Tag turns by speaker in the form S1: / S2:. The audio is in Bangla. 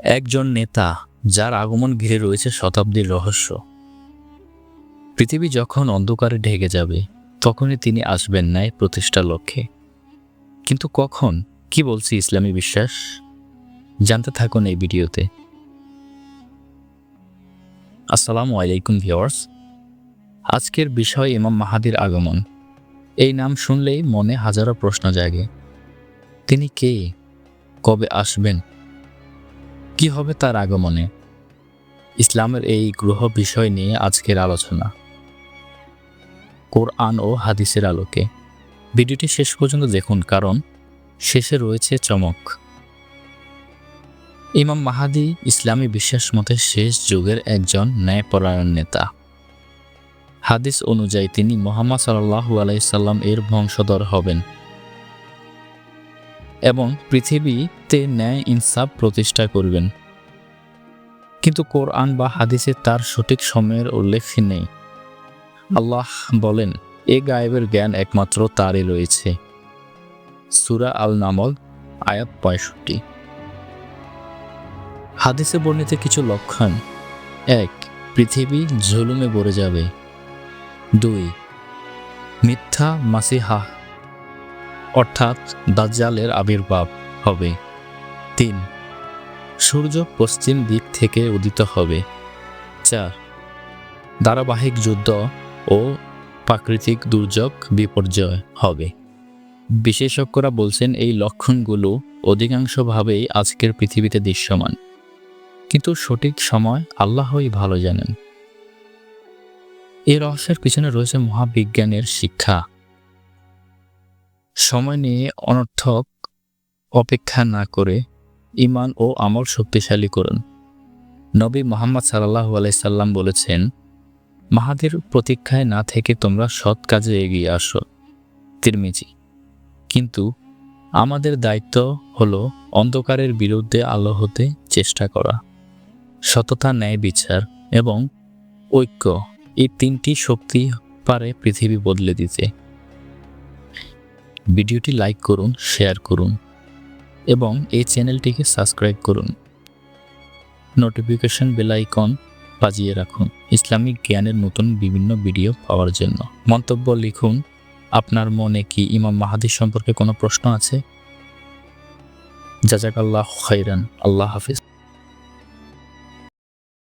S1: একজন নেতা যার আগমন ঘিরে রয়েছে শতাব্দীর রহস্য। পৃথিবী যখন অন্ধকারে ঢেকে যাবে, তখনই তিনি আসবেন ন্যায় প্রতিষ্ঠার লক্ষ্যে। কিন্তু কখন? কি বলছে ইসলামী বিশ্বাস? জানতে থাকুন এই ভিডিওতে। আসসালামু আলাইকুম ভিওয়ার্স আজকের বিষয় ইমাম মাহাদির আগমন। এই নাম শুনলেই মনে হাজারো প্রশ্ন জাগে। তিনি কে? কবে আসবেন? কি হবে তার আগমনে? ইসলামের এই গ্রহ বিষয় নিয়ে আজকের আলোচনা। কোরআন ও হাদিসের আলোকে। ভিডিওটি শেষ পর্যন্ত দেখুন, কারণ শেষে রয়েছে চমক। ইমাম মাহাদি ইসলামী বিশ্বাস মতে শেষ যুগের একজন ন্যায়পরায়ণ নেতা। হাদিস অনুযায়ী তিনি মোহাম্মদ সাল্লাহু আলাইসাল্লাম এর বংশধর হবেন। এবং পৃথিবীতে ন্যায় ইনসাফ প্রতিষ্ঠা করবেন। কিন্তু কোরআন বা হাদিসে তার সঠিক সময়ের উল্লেখ নেই। আল্লাহ বলেন, এ গায়েবের জ্ঞান একমাত্র তারই রয়েছে। সুরা আল নামল আয়াত পঁয়ষট্টি। হাদিসে বর্ণিত কিছু লক্ষণ। এক, পৃথিবী ঝুলুমে ভরে যাবে। দুই, মিথ্যা মাসিহা অর্থাৎ দাজ্জালের আবির্ভাব হবে। তিন, সূর্য পশ্চিম দিক থেকে উদিত হবে। চার, ধারাবাহিক যুদ্ধ ও প্রাকৃতিক দুর্যোগ বিপর্যয় হবে। বিশেষজ্ঞরা বলছেন এই লক্ষণগুলো অধিকাংশভাবেই আজকের পৃথিবীতে দৃশ্যমান। কিন্তু সঠিক সময় আল্লাহই ভালো জানেন। এই রহস্যের পিছনে রয়েছে মহাবিজ্ঞানের শিক্ষা। সময় নিয়ে অনর্থক অপেক্ষা না করে ইমান ও আমল শক্তিশালী করুন। নবী মোহাম্মদ সাল্লাহ আলাইসাল্লাম বলেছেন, মাহাদের প্রতীক্ষায় না থেকে তোমরা সৎ কাজে এগিয়ে আসো। তিরমিজি, কিন্তু আমাদের দায়িত্ব হলো অন্ধকারের বিরুদ্ধে আলো হতে চেষ্টা করা, সততা, ন্যায় বিচার এবং ঐক্য। এই তিনটি শক্তি পারে পৃথিবী বদলে দিতে। ভিডিওটি লাইক করুন, শেয়ার করুন এবং এই চ্যানেলটিকে সাবস্ক্রাইব করুন। নোটিফিকেশন বেল আইকন বাজিয়ে রাখুন ইসলামিক জ্ঞানের নতুন বিভিন্ন ভিডিও পাওয়ার জন্য। মন্তব্য লিখুন, আপনার মনে কি ইমাম মাহাদি সম্পর্কে কোনো প্রশ্ন আছে? জাজাক আল্লাহ খাইরান আল্লাহ হাফিজ।